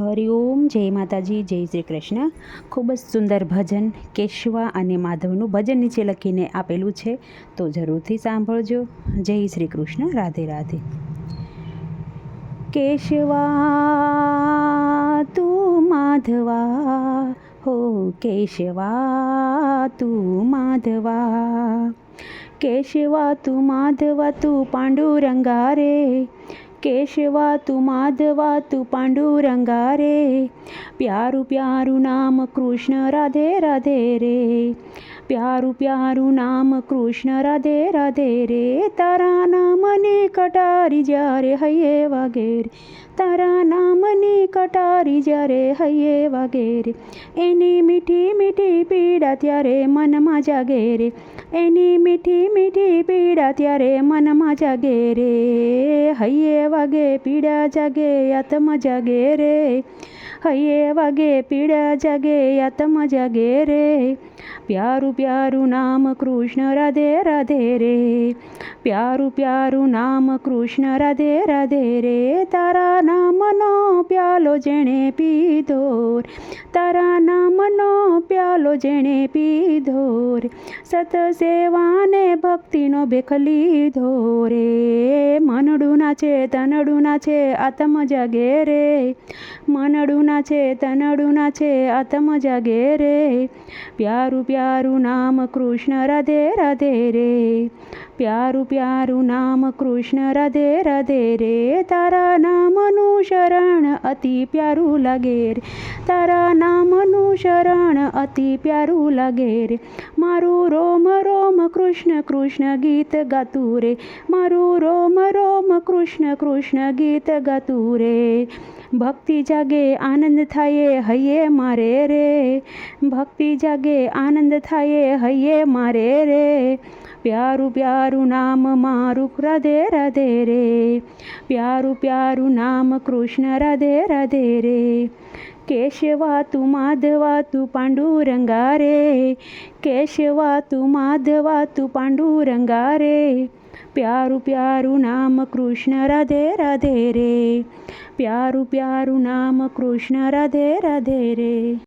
હરિઓમ, જય માતાજી, જય શ્રી કૃષ્ણ. ખૂબ જ સુંદર ભજન કેશવા અને માધવનું ભજન નીચે લખીને આપેલું છે. તો જરૂરથી સાંભળજો. જય શ્રી કૃષ્ણ. રાધે રાધે. કેશવા, તું માધવા, હો કેશવા, તું માધવા. કેશવા, તું માધવા, તું પાંડુરંગા રે. કેશવા તું માધવા તું પાંડુરંગા રે પ્યારું પ્યારું નામ કૃષ્ણ રાધે રાધે રે પ્યારું પ્યારું નામ કૃષ્ણ રાધે રાધે રે તારા નામની કટારી જ્યારે હૈયે વાગે રે તારા નામની કટારી જ્યારે હૈયે વાગે રે એની મીઠી મીઠી પીડા ત્યારે મનમાં જાગે રે એની મીઠી મીઠી પીડા ત્યારે મનમાં જાગે રે હૈયે વાગે પીડા જાગે આત્મ જાગે રે હૈયે વાગે પીડા જાગે આત્મ જાગે રે પ્યારું પ્યારું નામ કૃષ્ણ રાધે રાધે રે પ્યારું પ્યારું નામ કૃષ્ણ રાધે રાધે રે તારા નામનો પ્યાલો જેણે પીધો. તારા નામનો પ્યાલો જેણે પીધો સત સેવાને ભક્તિનો ભેખ લીધો રે મનડું છે, તનડુના છે આતમ જાગે રે. મનડુના છે, તનડુના છે આતમ જાગે રે. પ્યારું પ્યારું નામ કૃષ્ણ રાધે રાધે રે. પ્યારું પ્યારું નામ કૃષ્ણ રાધે રાધે રે તારા નામનું શરણ અતિ પ્યારું લાગે રે તારા નામનું શરણ અતિ પ્યારું લાગે રે મારું રોમ રોમ કૃષ્ણ કૃષ્ણ ગીત ગાતું રે મારું રોમ રોમ કૃષ્ણ કૃષ્ણ ગીત ગાતું રે ભક્તિ જાગે આનંદ થાય હૈયે મારે રે. ભક્તિ જાગે આનંદ થાય હૈયે મારે રે. પ્યારું પ્યારું નામ મારું રાધે રાધે રે. પ્યારું પ્યારું નામ કૃષ્ણ રાધે રાધે રે. માધવા તું પાંડુરંગા રે. કેશવા તું માધવા તું પાંડુરંગા રે. પ્યારું પ્યારું નામ કૃષ્ણ રાધે રાધે રે. પ્યારું પ્યારું નામ કૃષ્ણ રાધે રાધે રે